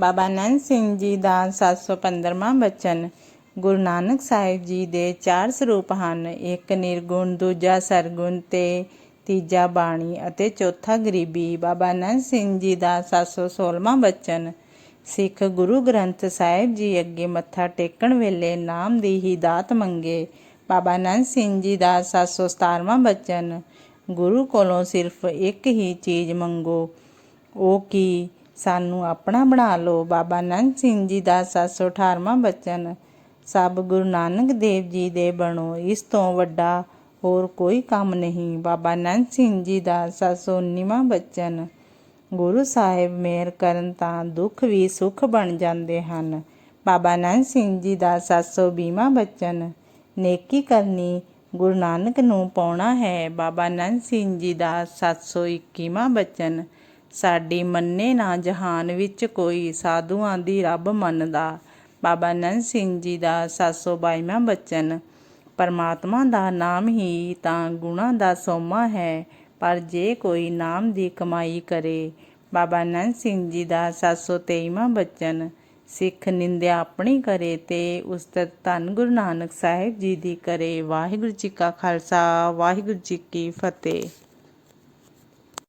ਬਾਬਾ ਨੰਦ ਸਿੰਘ ਜੀ ਦਾ 715ਵਾਂ ਬਚਨ ਗੁਰੂ ਨਾਨਕ ਸਾਹਿਬ ਜੀ ਦੇ ਚਾਰ ਸਰੂਪ ਹਨ। ਇੱਕ ਨਿਰਗੁਣ, ਦੂਜਾ ਸਰਗੁਣ ਤੇ ਤੀਜਾ ਬਾਣੀ ਅਤੇ ਚੌਥਾ ਗਰੀਬੀ। ਬਾਬਾ ਨੰਦ ਸਿੰਘ ਜੀ ਦਾ 716ਵਾਂ ਬਚਨ ਸਿੱਖ ਗੁਰੂ ਗ੍ਰੰਥ ਸਾਹਿਬ ਜੀ ਅੱਗੇ ਮੱਥਾ ਟੇਕਣ ਵੇਲੇ ਨਾਮ ਦੀ ਹੀ ਦਾਤ ਮੰਗੇ। ਬਾਬਾ ਨੰਦ ਸਿੰਘ ਜੀ ਦਾ 717ਵਾਂ ਬਚਨ ਗੁਰੂ ਕੋਲੋਂ ਸਿਰਫ ਇੱਕ ਹੀ ਚੀਜ਼ ਮੰਗੋ, ਉਹ ਕੀ ਸਾਨੂੰ ਆਪਣਾ ਬਣਾ ਲਓ। ਬਾਬਾ ਨੰਦ ਸਿੰਘ ਜੀ ਦਾ 718ਵਾਂ ਬਚਨ, ਸਭ ਗੁਰੂ ਨਾਨਕ ਦੇਵ ਜੀ ਦੇ ਬਣੋ, ਇਸ ਤੋਂ ਵੱਡਾ ਹੋਰ ਕੋਈ ਕੰਮ ਨਹੀਂ। ਬਾਬਾ ਨੰਦ ਸਿੰਘ ਜੀ ਦਾ 719ਵਾਂ ਬਚਨ, ਗੁਰੂ ਸਾਹਿਬ ਮਿਹਰ ਕਰਨ ਤਾਂ ਦੁੱਖ ਵੀ ਸੁੱਖ ਬਣ ਜਾਂਦੇ ਹਨ। ਬਾਬਾ ਨੰਦ ਸਿੰਘ ਜੀ ਦਾ 720ਵਾਂ ਬਚਨ, ਨੇਕੀ ਕਰਨੀ ਗੁਰੂ ਨਾਨਕ ਨੂੰ ਪਾਉਣਾ ਹੈ। ਬਾਬਾ ਨੰਦ ਸਿੰਘ ਜੀ ਦਾ 721ਵਾਂ ਬਚਨ ਸਾਡੀ ਮੰਨੇ ਨਾ ਜਹਾਨ ਵਿੱਚ ਕੋਈ। ਸਾਧੂਆਂ ਦੀ ਰੱਬ ਮੰਨਦਾ। ਬਾਬਾ ਨੰਦ ਸਿੰਘ ਜੀ ਦਾ 722ਵਾਂ ਬਚਨ, ਪਰਮਾਤਮਾ ਦਾ ਨਾਮ ਹੀ ਤਾਂ ਗੁਣਾ ਦਾ ਸੋਮਾ ਹੈ, ਪਰ ਜੇ ਕੋਈ ਨਾਮ ਦੀ ਕਮਾਈ ਕਰੇ, ਬਾਬਾ ਨੰਦ ਸਿੰਘ ਜੀ ਦਾ 723ਵਾਂ ਬਚਨ, ਸਿੱਖ ਨਿੰਦਿਆ ਆਪਣੀ ਕਰੇ ਤੇ ਉਸਤਤ ਧੰਨ ਗੁਰੂ ਨਾਨਕ ਸਾਹਿਬ ਜੀ ਦੀ ਕਰੇ। ਵਾਹਿਗੁਰੂ ਜੀ ਕਾ ਖਾਲਸਾ, ਵਾਹਿਗੁਰੂ ਜੀ ਕੀ ਫਤਿਹ।